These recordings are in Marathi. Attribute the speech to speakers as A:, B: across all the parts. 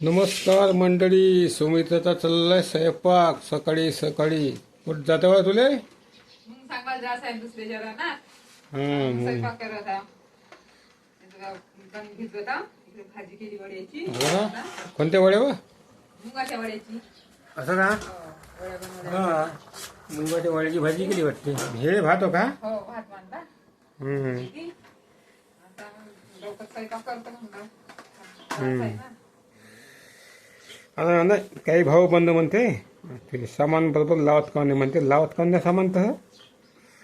A: नमस्कार मंडळी सुमित्राचा चाललाय स्वयंपाक. सकाळी सकाळी. कुठं जातं बा तुले?
B: मग सांगा जास आहे दुसऱ्या जरा ना
A: हा मग
B: स्वयंपाक करत आहे त्याचं गाव कणिक भिजवत आहे. इकडे भाजी केली वड्याची.
A: हो का? कोणत्या वड्या बा
B: मुगाच्या वड्याची.
A: असं का?
B: हो, वड्या बनवल्या.
A: हा. मुंगाच्या वड्याची भाजी केली वाटते. हे भात हो का?
B: हो भात मांडला
A: हम्म.
B: किती? आता मग लवकर स्वयंपाक करतो म्हणलं. जास आहे ना.
A: आता नाही काही भाऊ बंद म्हणते ते सामान बरोबर लावत का नाही म्हणते लावत का नाही सामान तसं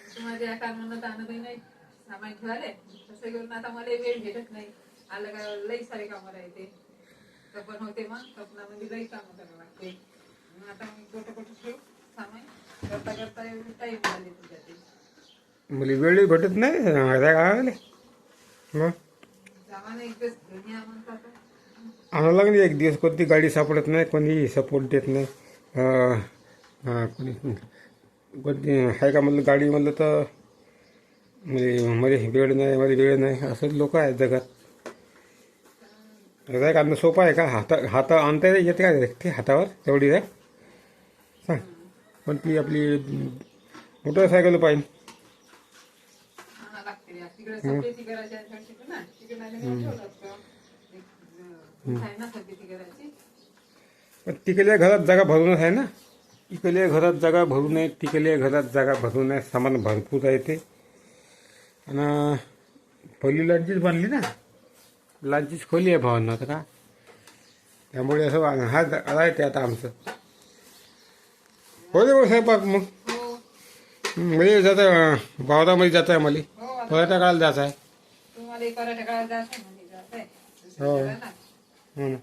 B: तुम्हाला या कारणानं आणतही नाही सामान ठेवाले तसं घेऊन आता मला वेळ भेटत नाही आलं का लई सारे कामं राहते तपन होते मग तपनामध्ये लई कामं करावं लागते मग आता मी कुठं कुठं ठेवू सामान करता करता टाईम झाले तुझ्या ते
A: मला वेळ भेटत नाही गावाले मग
B: सामान एक दिवस घेऊन या म्हणतात
A: आणावं लागली एक दिवस कोणती गाडी सापडत नाही कोणी सपोर्ट देत नाही. कोणी कोणती आहे का म्हणलं गाडी म्हणलं तर म्हणजे मध्ये वेळ नाही मध्ये वेळ नाही असं लोक आहेत जगात. रॅक आणणं सोपं आहे का? हाता हाता आणता येते का ते हातावर? तेवढी आहे? सांग. पण ती आपली मोटरसायकल पाहिजे
B: आणा लागते या. तिकडे सब्जेती करायची आहे ना
A: पण तिकडल्या घरात जागा भरूनच आहे ना? इकडल्या घरात जागा भरून आहे तिकडल्या घरात जागा भरून आहे सामान भरपूर आहे ते. आणि पहिली लॉन्चीच बांधली ना? लॉन्चीच खोली आहे भावांना आता का? त्यामुळे असं हा आहे ते आता आमचं. हो बरं स्वयंपाक मग?
B: हो.
A: म्हणजे जात आहे बावरामध्ये जात आहे. मला
B: हो
A: पर्यटकाला काळाला जायचं आहे हो.
B: दुसऱ्या